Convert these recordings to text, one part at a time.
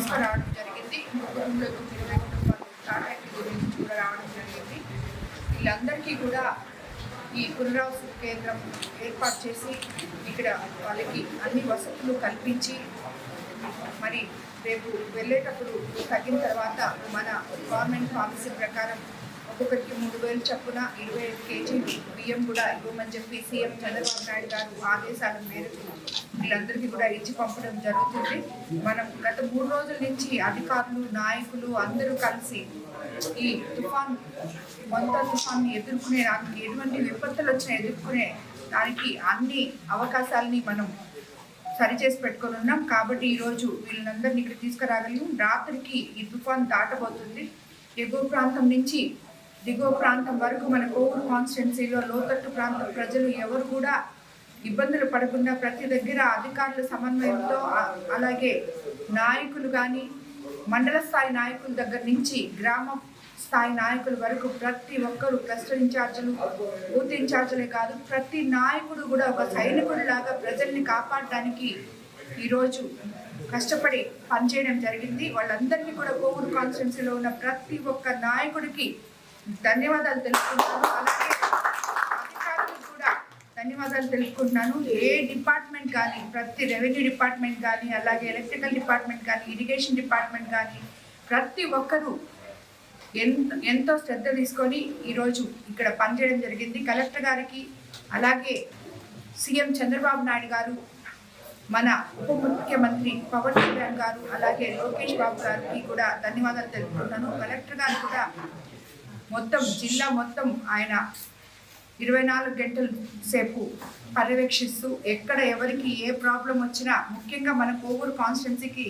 కుటుంబంలోకి ఇరవై కుటుంబాలు గురించి కూడా రావడం జరిగింది. వీళ్ళందరికీ కూడా ఈ పునరావాస కేంద్రం ఏర్పాటు చేసి ఇక్కడ వాళ్ళకి అన్ని వసతులు కల్పించి మరి రేపు వెళ్ళేటప్పుడు తగ్గిన తర్వాత మన గవర్నమెంట్ పాలసీ ప్రకారం ఒక్కొక్కరికి మూడు వేలు చొప్పున ఇరవై ఐదు కేజీలు బియ్యం కూడా ఇవ్వమని చెప్పి సీఎం చంద్రబాబు నాయుడు గారు ఆదేశాల మేరకు వీళ్ళందరికీ కూడా ఇచ్చి పంపడం జరుగుతుంది. మనం గత మూడు రోజుల నుంచి అధికారులు నాయకులు అందరూ కలిసి ఈ తుఫాన్ మొత్తం తుఫాన్ని ఎదుర్కొనే దానికి ఎటువంటి విపత్తులు వచ్చినా ఎదుర్కొనే దానికి అన్ని అవకాశాలని మనం సరిచేసి పెట్టుకొని ఉన్నాం. కాబట్టి ఈరోజు వీళ్ళందరినీ ఇక్కడ తీసుకురాగలిగాం రాత్రికి ఈ తుఫాన్ దాటబోతుంది. ఎగువ ప్రాంతం నుంచి దిగువ ప్రాంతం వరకు మన కోవూరు కాన్స్టిట్యున్సీలో లోతట్టు ప్రాంత ప్రజలు ఎవరు కూడా ఇబ్బందులు పడకుండా ప్రతి దగ్గర అధికారుల సమన్వయంతో అలాగే నాయకులు కానీ మండల స్థాయి నాయకుల దగ్గర నుంచి గ్రామ స్థాయి నాయకుల వరకు ప్రతి ఒక్కరు క్లస్టర్ ఇన్ఛార్జీలు బూత్ ఇన్ఛార్జీలే కాదు ప్రతి నాయకుడు కూడా ఒక సైనికుడిలాగా ప్రజల్ని కాపాడడానికి ఈరోజు కష్టపడి పనిచేయడం జరిగింది. వాళ్ళందరినీ కూడా కోవూరు కాన్స్టిట్యున్సీలో ఉన్న ప్రతి ఒక్క నాయకుడికి ధన్యవాదాలు తెలుసుకుంటాను అలాగే అధికారులకు కూడా ధన్యవాదాలు తెలుసుకుంటున్నాను ఏ డిపార్ట్మెంట్ కానీ ప్రతి రెవెన్యూ డిపార్ట్మెంట్ కానీ అలాగే ఎలక్ట్రికల్ డిపార్ట్మెంట్ కానీ ఇరిగేషన్ డిపార్ట్మెంట్ కానీ ప్రతి ఒక్కరూ ఎంతో ఎంతో శ్రద్ధ తీసుకొని ఈరోజు ఇక్కడ పనిచేయడం జరిగింది. కలెక్టర్ గారికి అలాగే సీఎం చంద్రబాబు నాయుడు గారు మన ఉప ముఖ్యమంత్రి పవన్ కళ్యాణ్ గారు అలాగే లోకేష్ బాబు గారికి కూడా ధన్యవాదాలు తెలుపుతున్నాను కలెక్టర్ గారు కూడా మొత్తం జిల్లా మొత్తం ఆయన ఇరవై నాలుగు గంటల సేపు పర్యవేక్షిస్తూ ఎక్కడ ఎవరికి ఏ ప్రాబ్లం వచ్చినా ముఖ్యంగా మన కోవూరు కాన్స్టిట్యున్సీకి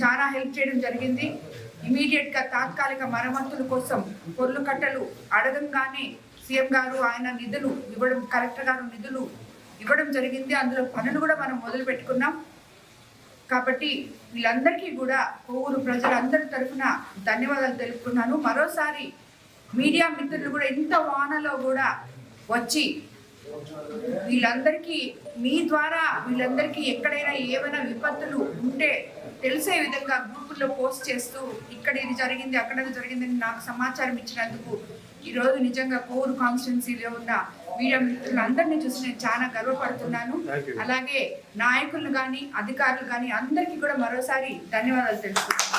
చాలా హెల్ప్ చేయడం జరిగింది. ఇమీడియట్గా తాత్కాలిక మరమ్మతుల కోసం పొర్లు కట్టలు అడగంగానే సీఎం గారు ఆయన నిధులు ఇవ్వడం కలెక్టర్ గారు నిధులు ఇవ్వడం జరిగింది. అందులో పనులు కూడా మనం మొదలు పెట్టుకున్నాం. కాబట్టి వీళ్ళందరికీ కూడా కోవూరు ప్రజలందరి తరఫున ధన్యవాదాలు తెలుపుకున్నాను మరోసారి మీడియా మిత్రులు కూడా ఇంత వానలో కూడా వచ్చి వీళ్ళందరికీ మీ ద్వారా వీళ్ళందరికీ ఎక్కడైనా ఏమైనా విపత్తులు ఉంటే తెలిసే విధంగా గ్రూపుల్లో పోస్ట్ చేస్తూ ఇక్కడ ఇది జరిగింది అక్కడ జరిగిందని నాకు సమాచారం ఇచ్చినందుకు ఈరోజు నిజంగా కోరు కాన్స్టిట్యున్సీలో ఉన్న మీడియా మిత్రులందరినీ చూసి నేను చాలా గర్వపడుతున్నాను. అలాగే నాయకులు కానీ అధికారులు కానీ అందరికీ కూడా మరోసారి ధన్యవాదాలు తెలుపుతున్నాను.